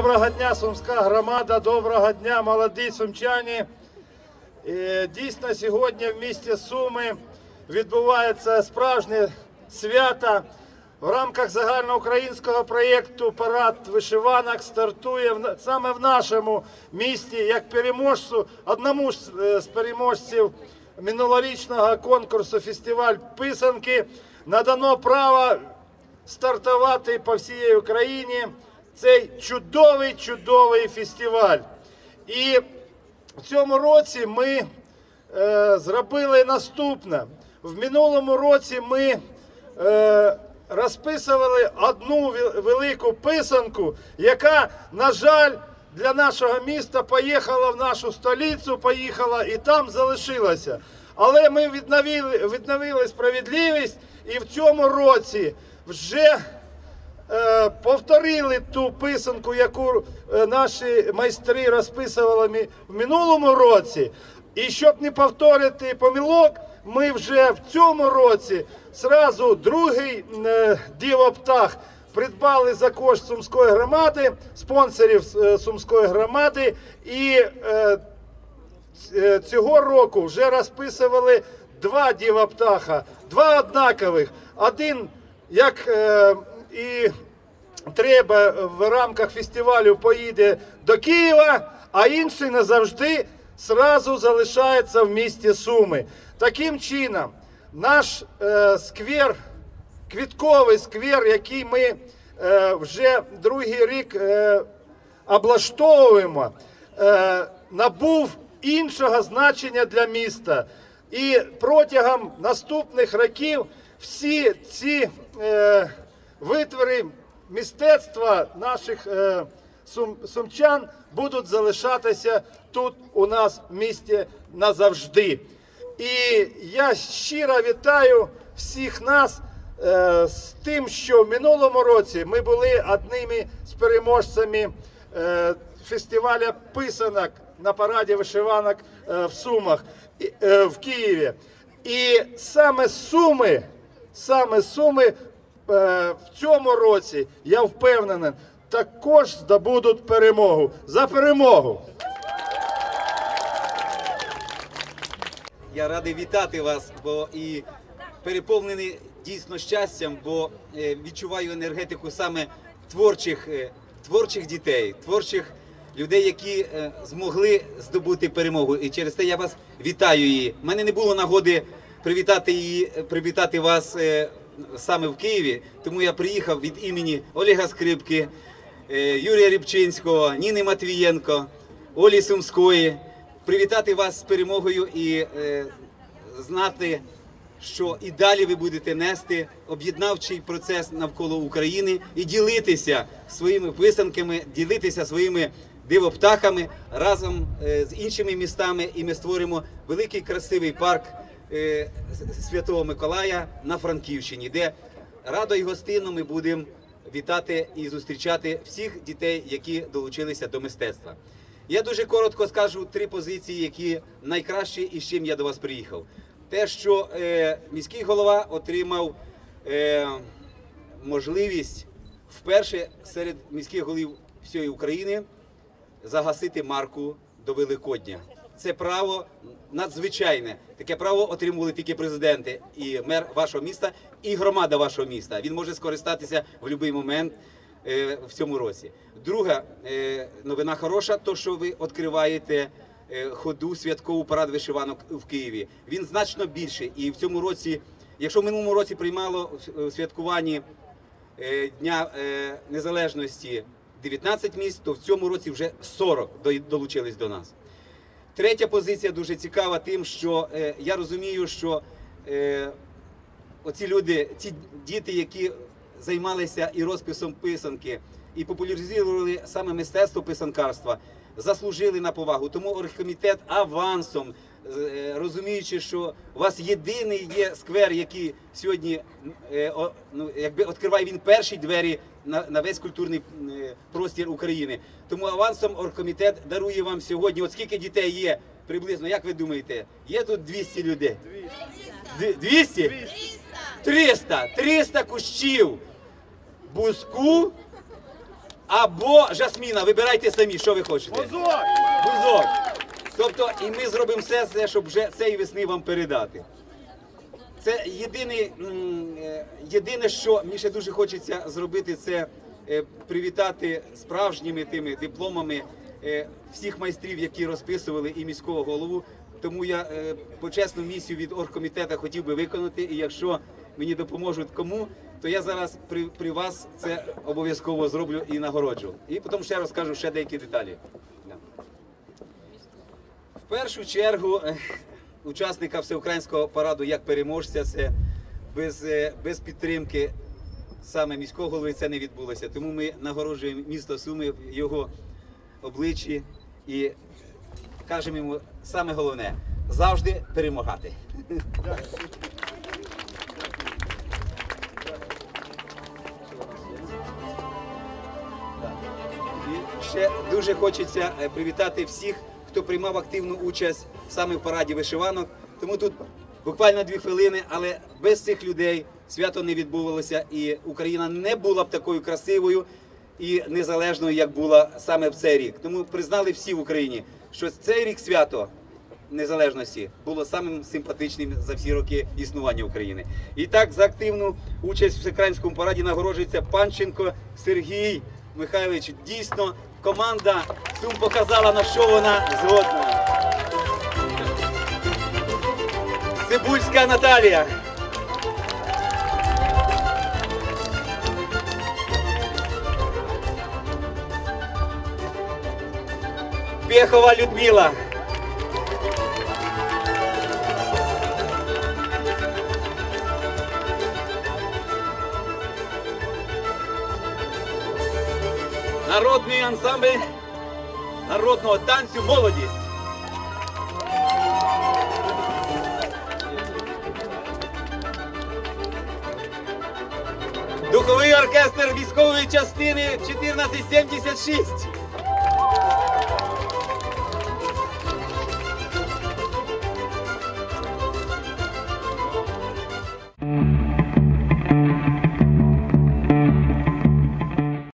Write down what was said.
Доброго дня, сумська громада, доброго дня, молоді сумчані. Е, Дійсно, сьогодні в місті Суми відбувається справжнє свято. В рамках загальноукраїнського проєкту Парад вишиванок стартує саме в нашому місті як переможцю, одному е, з переможців минулорічного конкурсу фестиваль писанки надано право стартувати по всій Україні цей чудовий чудовий фестиваль. І в цьому році ми е, зробили наступне. В минулому році ми е, розписували одну велику писанку, яка, на жаль, для нашого міста поїхала в нашу столицю, поїхала і там залишилася. Але ми відновили, відновили справедливість і в цьому році вже повторили ту писанку, яку е, наші майстри розписували в минулому році. І щоб не повторити помилок, ми вже в цьому році зразу другий е, дівоптах придбали за кошт Сумської громади, спонсорів е, Сумської громади. І е, Е, цього року вже розписували два дівоптаха, два однакових. Один, як е, і треба в рамках фестивалю поїде до Києва, а інший назавжди зразу залишається в місті Суми. Таким чином, наш е, сквер, квітковий сквер, який ми е, вже другий рік е, облаштовуємо, е, набув іншого значення для міста. І протягом наступних років всі ці е, витвори мистецтва наших е, сум, сумчан будуть залишатися тут у нас в місті назавжди. І я щиро вітаю всіх нас е, з тим, що в минулому році ми були одними з переможцями е, фестиваля писанок на параді вишиванок е, в Сумах е, в Києві. І саме Суми, саме Суми в цьому році, я впевнений, також здобудуть перемогу. За перемогу! Я радий вітати вас, бо і переповнений дійсно щастям, бо е, відчуваю енергетику саме творчих, е, творчих дітей, творчих людей, які е, змогли здобути перемогу. І через те я вас вітаю. У мене не було нагоди привітати її, е, привітати вас е, саме в Києві, тому я приїхав від імені Олега Скрипки, е, Юрія Рібчинського, Ніни Матвієнко, Олі Сумської. Привітати вас з перемогою і е, знати, що і далі ви будете нести об'єднавчий процес навколо України і ділитися своїми писанками, ділитися своїми дивоптахами разом е, з іншими містами. І ми створимо великий красивий парк Святого Миколая на Франківщині, де радо і гостинно ми будемо вітати і зустрічати всіх дітей, які долучилися до мистецтва. Я дуже коротко скажу три позиції, які найкращі і з чим я до вас приїхав. Те, що е, міський голова отримав е, можливість вперше серед міських голів всієї України загасити марку до Великодня. Це право надзвичайне. Таке право отримували тільки президенти і мер вашого міста, і громада вашого міста. Він може скористатися в будь-який момент е, в цьому році. Друга е, новина хороша, то що ви відкриваєте е, ходу святкову парад вишиванок в Києві. Він значно більший. І в цьому році, якщо в минулому році приймало в- святкуванні Дня Незалежності 19 міст, то в цьому році вже 40 долучились до нас. Третя позиція дуже цікава, тим, що е, я розумію, що е, оці люди, ці діти, які займалися і розписом писанки, і популяризували саме мистецтво писанкарства, заслужили на повагу. Тому оргкомітет авансом, розуміючи, що у вас єдиний є сквер, який сьогодні е, ну, якби відкриває він перші двері на, на весь культурний е, простір України. Тому авансом оргкомітет дарує вам сьогодні. От скільки дітей є приблизно, як ви думаєте, є тут 200 людей? 200? 200? 300. 300 кущів буску або жасміна. Вибирайте самі, що ви хочете. Бузок! Бузок. Тобто, і ми зробимо все, все, щоб вже цієї весни вам передати. Це єдине, єдине, що мені ще дуже хочеться зробити, це е, привітати справжніми тими дипломами е, всіх майстрів, які розписували і міського голову. Тому я е, почесну місію від оргкомітету хотів би виконати. І якщо мені допоможуть кому, то я зараз при, при вас це обов'язково зроблю і нагороджу. І потім ще розкажу ще деякі деталі. Першу чергу е, учасника всеукраїнського параду як переможця, це без, е, без підтримки саме міського голови це не відбулося. Тому ми нагороджуємо місто Суми в його обличчі і кажемо йому саме головне завжди перемагати. Ще дуже хочеться е, привітати всіх, хто приймав активну участь саме в параді вишиванок. Тому тут буквально дві хвилини, але без цих людей свято не відбувалося, і Україна не була б такою красивою і незалежною, як була саме в цей рік. Тому признали всі в Україні, що цей рік свято незалежності було самим симпатичним за всі роки існування України. І так за активну участь в всеукраїнському параді нагороджується Панченко Сергій Михайлович. Дійсно, команда Сум показала на що вона згодна. Цибульська Наталія. Пєхова Людмила. Народний ансамбль народного танцю молодість. Духовий оркестр військової частини 1476.